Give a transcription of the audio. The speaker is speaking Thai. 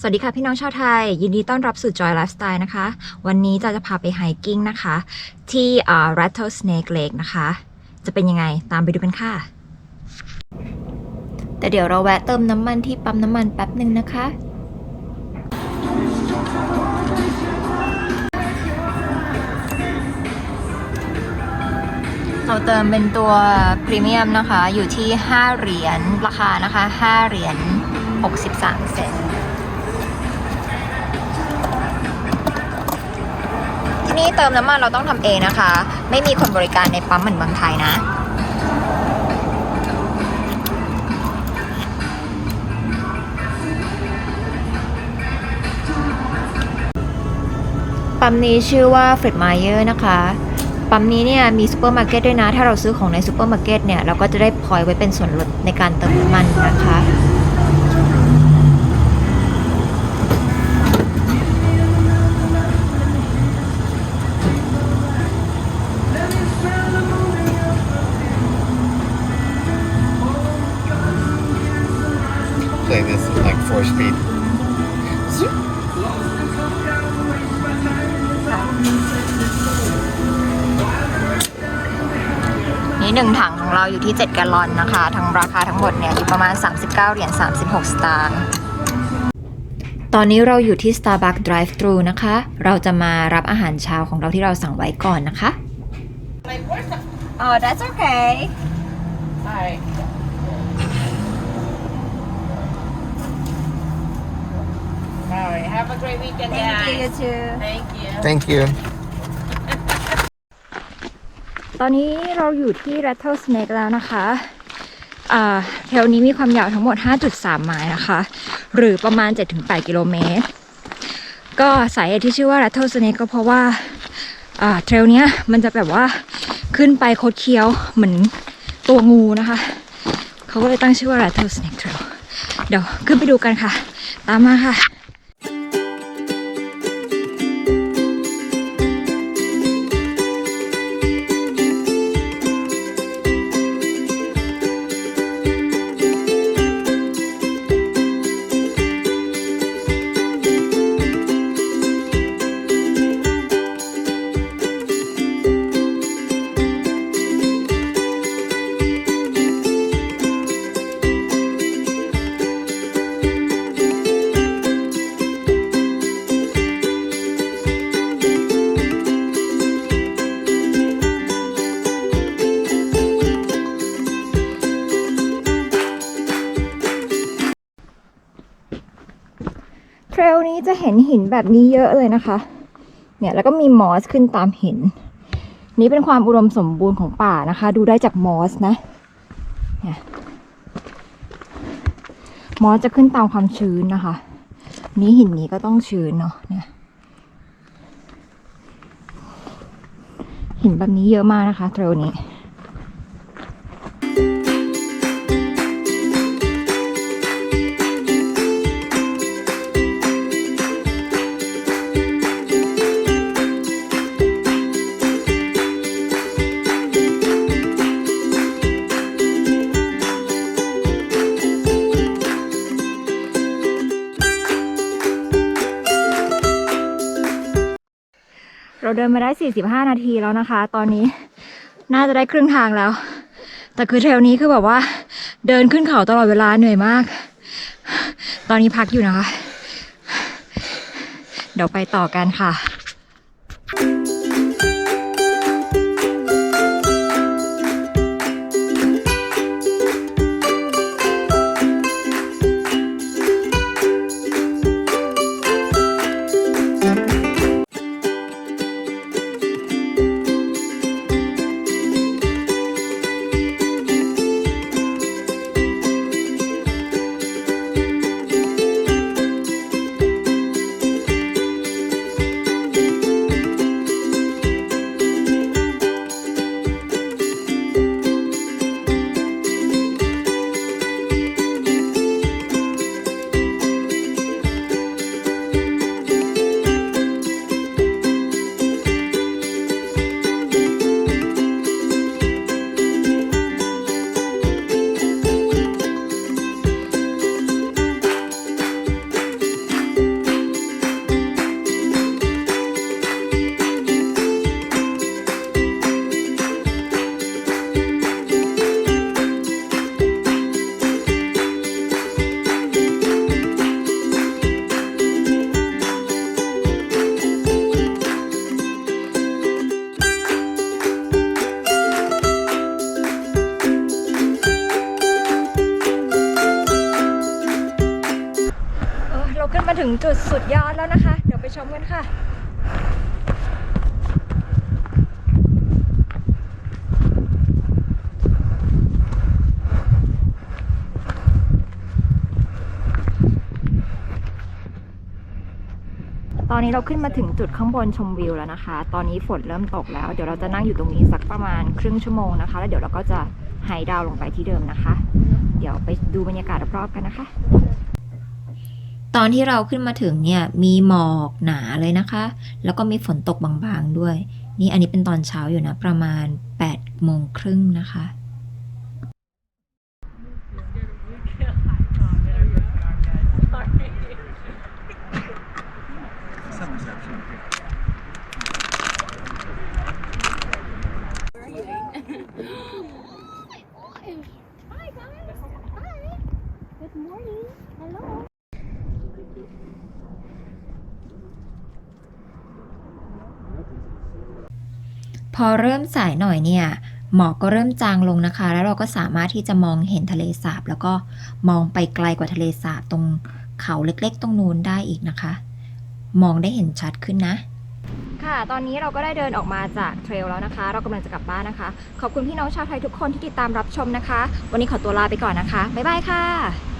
สวัสดีค่ะพี่น้องชาวไทย ยินดีต้อนรับสู่ Joy Lifestyle นะคะ วันนี้จะจะพาไปไฮกิ้งนะคะ ที่ Rattlesnake Lake นะคะ จะเป็นยังไงตามไปดูกันค่ะ แต่เดี๋ยวเราแวะเติมน้ำมันที่ปั๊มน้ำมันแป๊บหนึ่งนะคะเราเติมเป็นตัวพรีเมียมนะคะ อยู่ที่ 5 เหรียญราคานะคะ 5 เหรียญ63 เซนต์ นี่เติมน้ำมันเราต้องทำเองนะคะ ไม่มีคนบริการในปั๊มเหมือนเมืองไทยนะ ปั๊มนี้ชื่อว่าเฟรดมายเออร์นะคะปั๊มนี้เนี่ยมีซูเปอร์มาร์เก็ตด้วยนะ ถ้าเราซื้อของในซูเปอร์มาร์เก็ตเนี่ย เราก็จะได้พอยไว้เป็นส่วนลดในการเติมน้ำมันนะคะ play this at like four speed. นี่หนึ่งถังของเราอยู่ที่ 7 แกลลอนนะคะ ทั้งราคาทั้งหมดเนี่ยอยู่ประมาณ 39 เหรียญ 36 สตางค์ตอนนี้เราอยู่ที่ Starbucks Drive-thru นะคะ เราจะมารับอาหารเช้าของเราที่เราสั่งไว้ก่อนนะคะ Oh that's okay Hi. All right. Have a great weekend, Thank you you guys. too Thank you. Thank you. ตอนนี้เราอยู่ที่ Rattlesnake แล้วนะคะ อ่าแถวนี้มีความยาวทั้งหมด 5.3 ไมล์นะคะ หรือประมาณ 7-8 กิโลเมตร ก็สาเหตุที่ชื่อว่า Rattlesnake ก็เพราะว่า อ่าเทรลเนี้ยมันจะแบบว่าขึ้นไปคดเคี้ยวเหมือนตัวงูนะคะ เขาก็เลยตั้งชื่อว่า Rattlesnake Trail เดี๋ยวขึ้นไปดูกันค่ะ ตามมาค่ะ ทรลนี้จะเห็นหินแบบนี้เยอะเลยนะคะ เนี่ยแล้วก็มีมอสขึ้นตามหิน นี่เป็นความอุดมสมบูรณ์ของป่านะคะ ดูได้จากมอสนะ เนี่ยมอสจะขึ้นตามความชื้นนะคะ นี้หินนี้ก็ต้องชื้นเนาะเนี่ย หินแบบนี้เยอะมากนะคะเทรลนี้ เราเดินมาได้ 45 นาทีแล้วนะคะ ตอนนี้น่าจะได้ครึ่งทางแล้ว แต่คือเทรลนี้คือแบบว่า เดินขึ้นเขาตลอดเวลาเหนื่อยมาก ตอนนี้พักอยู่นะคะ เดี๋ยวไปต่อกันค่ะ มาถึงจุดสุดยอดแล้วนะคะ เดี๋ยวไปชมกันค่ะตอนนี้เราขึ้นมาถึงจุดข้างบนชมวิวแล้วนะคะ ตอนนี้ฝนเริ่มตกแล้ว เดี๋ยวเราจะนั่งอยู่ตรงนี้สักประมาณครึ่งชั่วโมงนะคะ แล้วเดี๋ยวเราก็จะไฮดาวลงไปที่เดิมนะคะ เดี๋ยวไปดูบรรยากาศรอบๆกันนะคะ ตอนที่เราขึ้นมาถึงเนี่ยมีหมอกหนาเลยนะคะ แล้วก็มีฝนตกบางๆด้วย นี่อันนี้เป็นตอนเช้าอยู่นะประมาณ8โมงครึ่งนะคะ พอเริ่มสายหน่อยเนี่ย หมอกก็เริ่มจางลงนะคะ แล้วเราก็สามารถที่จะมองเห็นทะเลสาบ แล้วก็มองไปไกลกว่าทะเลสาบตรงเขาเล็กๆ ตรงนู้นได้อีกนะคะ มองได้เห็นชัดขึ้นนะ ค่ะ ตอนนี้เราก็ได้เดินออกมาจากเทรลแล้วนะคะ เรากำลังจะกลับบ้านนะคะ ขอบคุณพี่น้องชาวไทยทุกคนที่ติดตามรับชมนะคะ วันนี้ขอตัวลาไปก่อนนะคะ บ๊ายบายค่ะ